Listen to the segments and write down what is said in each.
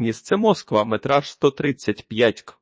Місце Москва, метраж 135 к.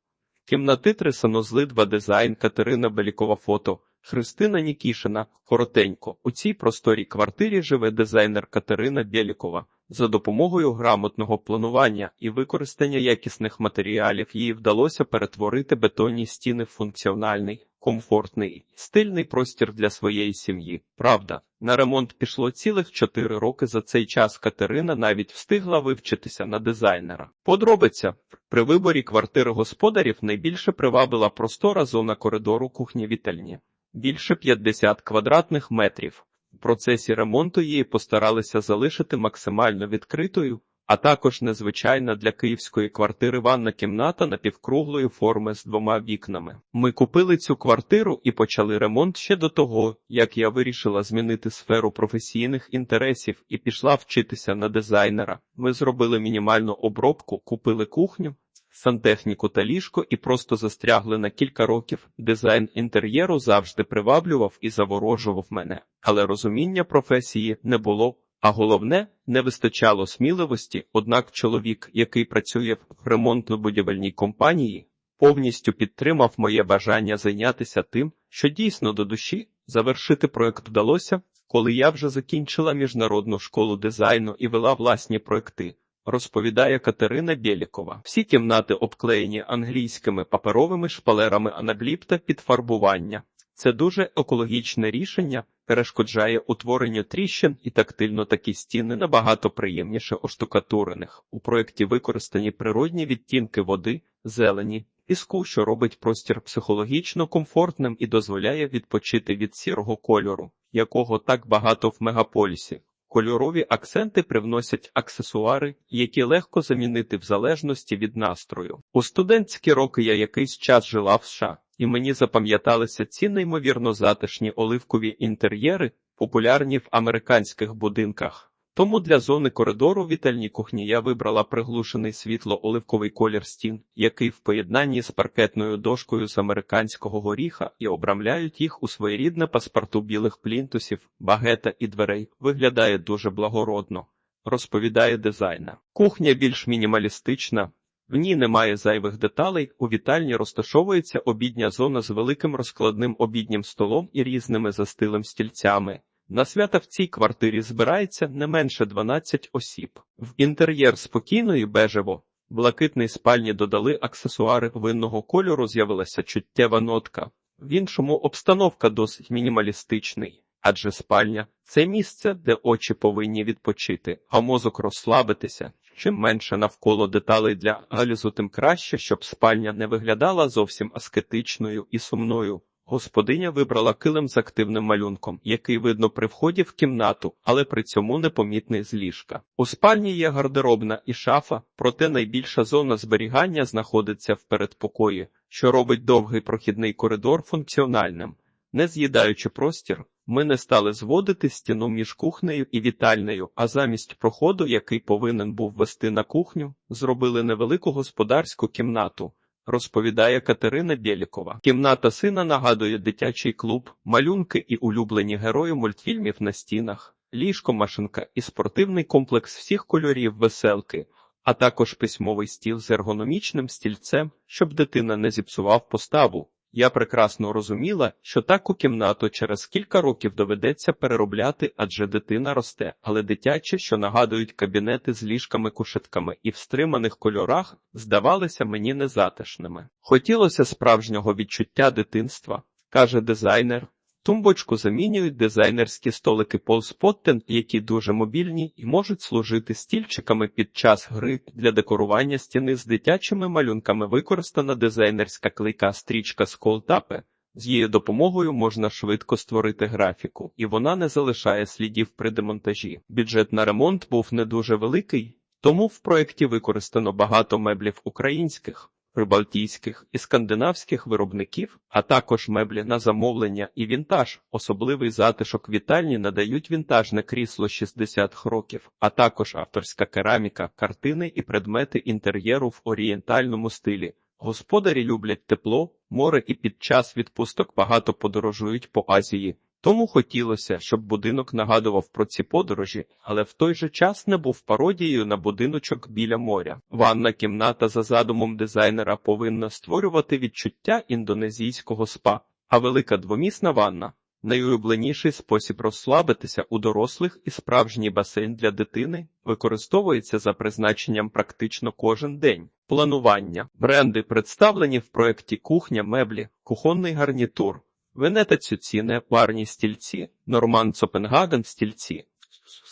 Кімнати три санузли 2 дизайн Катерина Белікова фото. Христина Нікішина, коротенько. У цій просторій квартирі живе дизайнер Катерина Бєлікова. За допомогою грамотного планування і використання якісних матеріалів їй вдалося перетворити бетонні стіни в функціональний, комфортний, стильний простір для своєї сім'ї. Правда, на ремонт пішло цілих чотири роки. За цей час Катерина навіть встигла вивчитися на дизайнера. Подробиця при виборі квартири господарів найбільше привабила простора зона коридору кухні вітальні. Більше 50 квадратних метрів. В процесі ремонту її постаралися залишити максимально відкритою, а також незвичайна для київської квартири ванна кімната напівкруглої форми з двома вікнами. Ми купили цю квартиру і почали ремонт ще до того, як я вирішила змінити сферу професійних інтересів і пішла вчитися на дизайнера. Ми зробили мінімальну обробку, купили кухню. Сантехніку та ліжко і просто застрягли на кілька років. Дизайн інтер'єру завжди приваблював і заворожував мене, але розуміння професії не було. А головне, не вистачало сміливості. Однак чоловік, який працює в ремонтно-будівельній компанії, повністю підтримав моє бажання зайнятися тим, що дійсно до душі завершити проект вдалося, коли я вже закінчила міжнародну школу дизайну і вела власні проекти. Розповідає Катерина Бєлікова. Всі кімнати обклеєні англійськими паперовими шпалерами анагліпта під фарбування. Це дуже екологічне рішення, перешкоджає утворенню тріщин і тактильно такі стіни набагато приємніше оштукатурених. У проєкті використані природні відтінки води, зелені, піску, що робить простір психологічно комфортним і дозволяє відпочити від сірого кольору, якого так багато в мегаполісі. Кольорові акценти привносять аксесуари, які легко замінити в залежності від настрою. У студентські роки я якийсь час жила в США, і мені запам'яталися ці неймовірно затишні оливкові інтер'єри, популярні в американських будинках. Тому для зони коридору вітальні кухні я вибрала приглушений світло-оливковий колір стін, який в поєднанні з паркетною дошкою з американського горіха і обрамляють їх у своєрідне паспорту білих плінтусів, багета і дверей, виглядає дуже благородно, розповідає дизайнер. Кухня більш мінімалістична. В ній немає зайвих деталей. У вітальні розташовується обідня зона з великим розкладним обіднім столом і різними застилим стільцями. На свята в цій квартирі збирається не менше 12 осіб. В інтер'єр спокійної бежево, блакитний спальні додали аксесуари винного кольору, з'явилася чуттєва нотка. В іншому обстановка досить мінімалістичний, адже спальня це місце, де очі повинні відпочити, а мозок розслабитися. Чим менше навколо деталей для аналізу, тим краще, щоб спальня не виглядала зовсім аскетичною і сумною. Господиня вибрала килим з активним малюнком, який видно при вході в кімнату, але при цьому непомітний з ліжка. У спальні є гардеробна і шафа, проте найбільша зона зберігання знаходиться в передпокої, що робить довгий прохідний коридор функціональним. Не з'їдаючи простір, ми не стали зводити стіну між кухнею і вітальнею, а замість проходу, який повинен був вести на кухню, зробили невелику господарську кімнату розповідає Катерина Бєлікова. Кімната сина нагадує дитячий клуб, малюнки і улюблені герої мультфільмів на стінах, ліжко, машинка і спортивний комплекс всіх кольорів веселки, а також письмовий стіл з ергономічним стільцем, щоб дитина не зіпсував поставу. Я прекрасно розуміла, що таку кімнату через кілька років доведеться переробляти, адже дитина росте, але дитячі, що нагадують кабінети з ліжками, кушетками і в стриманих кольорах, здавалися мені незатишними. Хотілося справжнього відчуття дитинства, каже дизайнер. Тумбочку замінюють дизайнерські столики Полспоттен, які дуже мобільні і можуть служити стільчиками під час гри для декорування стіни з дитячими малюнками. Використана дизайнерська клейка стрічка з колтапе. З її допомогою можна швидко створити графіку, і вона не залишає слідів при демонтажі. Бюджет на ремонт був не дуже великий, тому в проєкті використано багато меблів українських прибалтійських і скандинавських виробників, а також меблі на замовлення і вінтаж. Особливий затишок вітальні надають вінтажне крісло 60 років, а також авторська кераміка, картини і предмети інтер'єру в орієнтальному стилі. Господарі люблять тепло, море і під час відпусток багато подорожують по Азії. Тому хотілося, щоб будинок нагадував про ці подорожі, але в той же час не був пародією на будиночок біля моря. Ванна кімната за задумом дизайнера повинна створювати відчуття індонезійського спа, а велика двомісна ванна найулюбленіший спосіб розслабитися у дорослих і справжній басейн для дитини використовується за призначенням практично кожен день. Планування бренди представлені в проєкті кухня меблі, кухонний гарнітур. Венета Цюціне, парні стільці, Норман Цопенгаген стільці,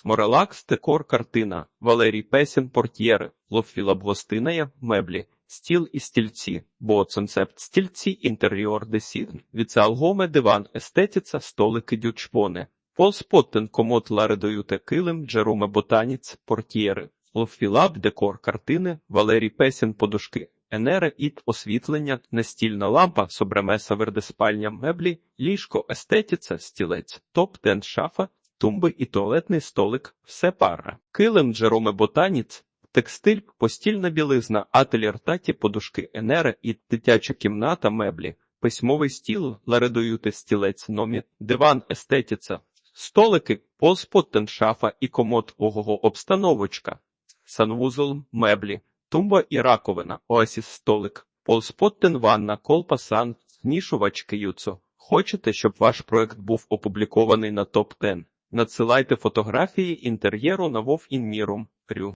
Морелакс декор картина, Валерій Песін портьєри, Лофілаб гостиная, меблі, стіл і стільці, Боцонцепт стільці, інтер'єр десін, Віцеалгоме диван, естетіца, столики дючпоне, Пол Споттен комод ларедоюте килим, Джероме ботаніц, портьєри, Лофілаб декор картини, Валерій Песін подушки, Енере іт освітлення, настільна лампа, собремеса вердеспальня меблі, ліжко, естетіца, стілець, топ-тен шафа, тумби і туалетний столик, все пара. Килим Джероме Ботаніц, текстиль, постільна білизна, ательєр таті, подушки Енере і дитяча кімната меблі, письмовий стіл, ларедоюте стілець номі, диван, естетіца, столики, полспоттен шафа і комод ого обстановочка, санвузол, меблі, тумба і раковина, оасіс столик, полспоттен ванна, колпасан, знішувач киюцо. Хочете, щоб ваш проект був опублікований на топ 10 Надсилайте фотографії інтер'єру на Вов. Рю.